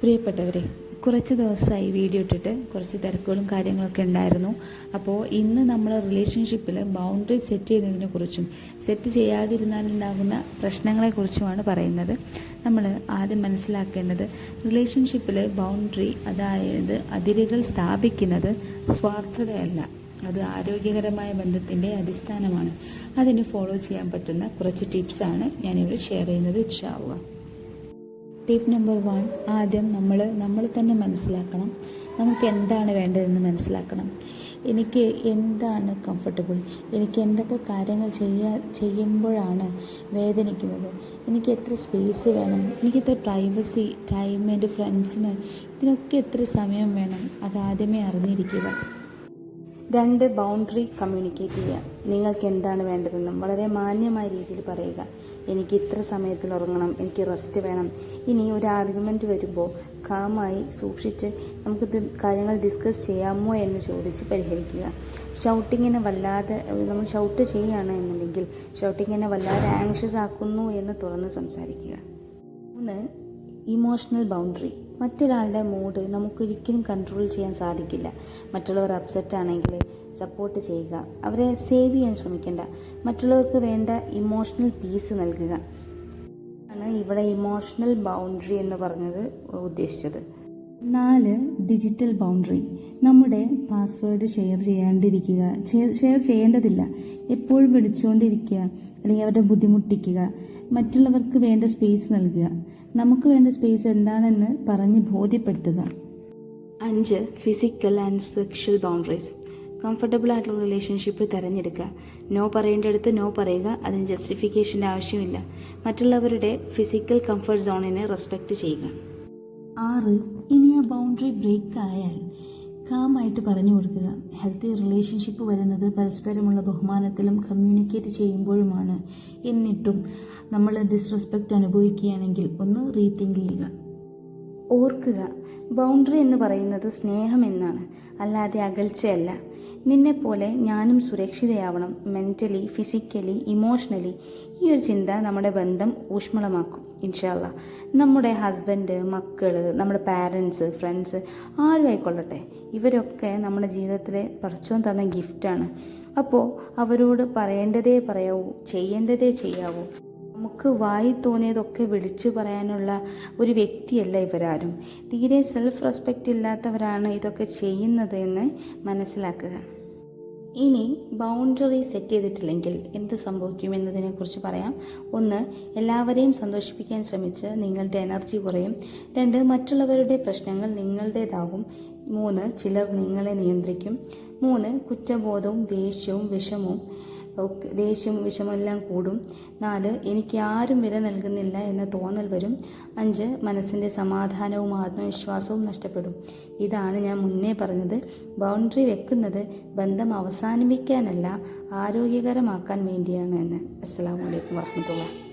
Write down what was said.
പ്രിയപ്പെട്ടവരെ കുറച്ച് ദിവസമായി വീഡിയോ ഇട്ടിട്ട് കുറച്ച് തിരക്കുകളും കാര്യങ്ങളൊക്കെ ഉണ്ടായിരുന്നു. അപ്പോൾ ഇന്ന് നമ്മൾ റിലേഷൻഷിപ്പിൽ ബൗണ്ടറി സെറ്റ് ചെയ്യുന്നതിനെ കുറിച്ചും സെറ്റ് ചെയ്യാതിരുന്നാലുണ്ടാകുന്ന പ്രശ്നങ്ങളെക്കുറിച്ചുമാണ് പറയുന്നത്. നമ്മൾ ആദ്യം മനസ്സിലാക്കേണ്ടത് റിലേഷൻഷിപ്പിൽ ബൗണ്ടറി അതായത് അതിരുകൾ സ്ഥാപിക്കുന്നത് സ്വാർത്ഥതയല്ല. അത് ആരോഗ്യകരമായ ബന്ധത്തിന്റെ അടിസ്ഥാനമാണ്. അതിന് ഫോളോ ചെയ്യാൻ പറ്റുന്ന കുറച്ച് ടിപ്സാണ് ഞാനിവിടെ ഷെയർ ചെയ്യുന്നത്. ഇൻഷാവുക ടിപ്പ് നമ്പർ വൺ ആദ്യം നമ്മൾ നമ്മൾ തന്നെ മനസ്സിലാക്കണം നമുക്ക് എന്താണ് വേണ്ടതെന്ന് മനസ്സിലാക്കണം. എനിക്ക് എന്താണ് കംഫർട്ടബിൾ എനിക്ക് എന്തൊക്കെ കാര്യങ്ങൾ ചെയ്യാ ചെയ്യുമ്പോഴാണ് വേദനിക്കുന്നത്? എനിക്ക് എത്ര സ്പേസ് വേണം? എനിക്ക് എത്ര പ്രൈവസി ടൈം എന്റെ ഫ്രണ്ട്സിന് ഇതിനൊക്കെ എത്ര സമയം വേണം? അതാദ്യമേ അറിഞ്ഞിരിക്കുക. രണ്ട് ബൗണ്ടറി കമ്മ്യൂണിക്കേറ്റ് ചെയ്യുക. നിങ്ങൾക്ക് എന്താണ് വേണ്ടതെന്നും വളരെ മാന്യമായ രീതിയിൽ പറയുക. എനിക്ക് ഇത്ര സമയത്തിൽ ഉറങ്ങണം എനിക്ക് റെസ്റ്റ് വേണം. ഇനി ഒരു ആർഗ്യുമെന്റ് വരുമ്പോൾ കാമായി സൂക്ഷിച്ച് നമുക്ക് കാര്യങ്ങൾ ഡിസ്കസ് ചെയ്യാമോ എന്ന് ചോദിച്ച് പരിഹരിക്കുക. ഷൗട്ടിങ്ങിനെ വല്ലാതെ നമ്മൾ ഷൗട്ട് ചെയ്യുകയാണ് എന്നുണ്ടെങ്കിൽ ഷൗട്ടിങ്ങിനെ വല്ലാതെ ആങ്ഷ്യസ് ആക്കുന്നു എന്ന് തുറന്ന് സംസാരിക്കുക. മൂന്ന് ഇമോഷണൽ ബൗണ്ടറി മറ്റൊരാളുടെ മൂഡ് നമുക്കൊരിക്കലും കൺട്രോൾ ചെയ്യാൻ സാധിക്കില്ല. മറ്റുള്ളവർ അപ്സെറ്റ് ആണെങ്കിൽ സപ്പോർട്ട് ചെയ്യുക. അവരെ സേവ് ചെയ്യാൻ ശ്രമിക്കേണ്ട. മറ്റുള്ളവർക്ക് വേണ്ട ഇമോഷണൽ പീസ് നൽകുക. ആണ് ഇവിടെ ഇമോഷണൽ ബൗണ്ടറി എന്ന് പറഞ്ഞത് ഉദ്ദേശിച്ചത്. നാല് ഡിജിറ്റൽ ബൗണ്ടറി നമ്മുടെ പാസ്വേഡ് ഷെയർ ചെയ്യാണ്ടിരിക്കുക. ഷെയർ ചെയ്യേണ്ടതില്ല. എപ്പോഴും വിളിച്ചുകൊണ്ടിരിക്കുക അല്ലെങ്കിൽ അവരെ ബുദ്ധിമുട്ടിക്കുക. മറ്റുള്ളവർക്ക് വേണ്ട സ്പേസ് നൽകുക. നമുക്ക് വേണ്ട സ്പേസ് എന്താണെന്ന് പറഞ്ഞ് ബോധ്യപ്പെടുത്തുക. അഞ്ച് physical and sexual boundaries comfortable ആയിട്ടുള്ള റിലേഷൻഷിപ്പ് തിരഞ്ഞെടുക്കുക. നോ പറയേണ്ടടുത്ത് നോ പറയുക. അതിന് ജസ്റ്റിഫിക്കേഷന്റെ ആവശ്യമില്ല. മറ്റുള്ളവരുടെ ഫിസിക്കൽ കംഫർട്ട് സോണിനെ റെസ്പെക്റ്റ് ചെയ്യുക. ആറ് ഇനി ആ ബൗണ്ടറി ബ്രേക്ക് ആയാൽ കാമായിട്ട് പറഞ്ഞു കൊടുക്കുക. ഹെൽത്തി റിലേഷൻഷിപ്പ് വരുന്നത് പരസ്പരമുള്ള ബഹുമാനത്തിലും കമ്മ്യൂണിക്കേറ്റ് ചെയ്യുമ്പോഴുമാണ്. എന്നിട്ടും നമ്മൾ ഡിസ്റെസ്പെക്റ്റ് അനുഭവിക്കുകയാണെങ്കിൽ ഒന്ന് റീതിങ്ക് ചെയ്യുക. ഓർക്കുക. ബൗണ്ടറി എന്ന് പറയുന്നത് സ്നേഹം എന്നാണ്. അല്ലാതെ അകൽച്ചയല്ല. നിന്നെപ്പോലെ ഞാനും സുരക്ഷിതയാവണം. മെന്റലി ഫിസിക്കലി ഇമോഷണലി ഈ ഒരു ചിന്ത നമ്മുടെ ബന്ധം ഊഷ്മളമാക്കും ഇൻഷാല്ല നമ്മുടെ ഹസ്ബൻഡ് മക്കൾ നമ്മുടെ പാരൻസ് ഫ്രണ്ട്സ് ആരും ആയിക്കൊള്ളട്ടെ. ഇവരൊക്കെ നമ്മുടെ ജീവിതത്തിലെ പറച്ചോം തന്ന ഗിഫ്റ്റാണ് അപ്പോൾ അവരോട് പറയേണ്ടതേ പറയാവൂ ചെയ്യേണ്ടതേ ചെയ്യാവൂ. നമുക്ക് വായി തോന്നിയതൊക്കെ വിളിച്ചു പറയാനുള്ള ഒരു വ്യക്തിയല്ല ഇവരാരും. തീരെ സെൽഫ് റെസ്പെക്റ്റ് ഇല്ലാത്തവരാണ് ഇതൊക്കെ ചെയ്യുന്നത് എന്ന് മനസ്സിലാക്കുക. ഇനി ബൗണ്ടറി സെറ്റ് ചെയ്തിട്ടില്ലെങ്കിൽ എന്ത് സംഭവിക്കും എന്നതിനെക്കുറിച്ച് പറയാം. ഒന്ന് എല്ലാവരെയും സന്തോഷിപ്പിക്കാൻ ശ്രമിച്ച് നിങ്ങളുടെ എനർജി കുറയും. രണ്ട് മറ്റുള്ളവരുടെ പ്രശ്നങ്ങൾ നിങ്ങളുടേതാകും മൂന്ന് ചിലർ നിങ്ങളെ നിയന്ത്രിക്കും. മൂന്ന് കുറ്റബോധവും ദേഷ്യവും വിഷമവും ഒക്കെ ദേഷ്യം വിഷമെല്ലാം കൂടും. നാല് എനിക്ക് ആരും വില നൽകുന്നില്ല എന്ന തോന്നൽ വരും. അഞ്ച് മനസ്സിന്റെ സമാധാനവും ആത്മവിശ്വാസവും നഷ്ടപ്പെടും. ഇതാണ് ഞാൻ മുന്നേ പറഞ്ഞത്. ബൗണ്ടറി വെക്കുന്നത് ബന്ധം അവസാനിപ്പിക്കാനല്ല ആരോഗ്യകരമാക്കാൻ വേണ്ടിയാണ് എന്ന്. അസ്സാം വലൈക്കും വാഹമത്തുള്ള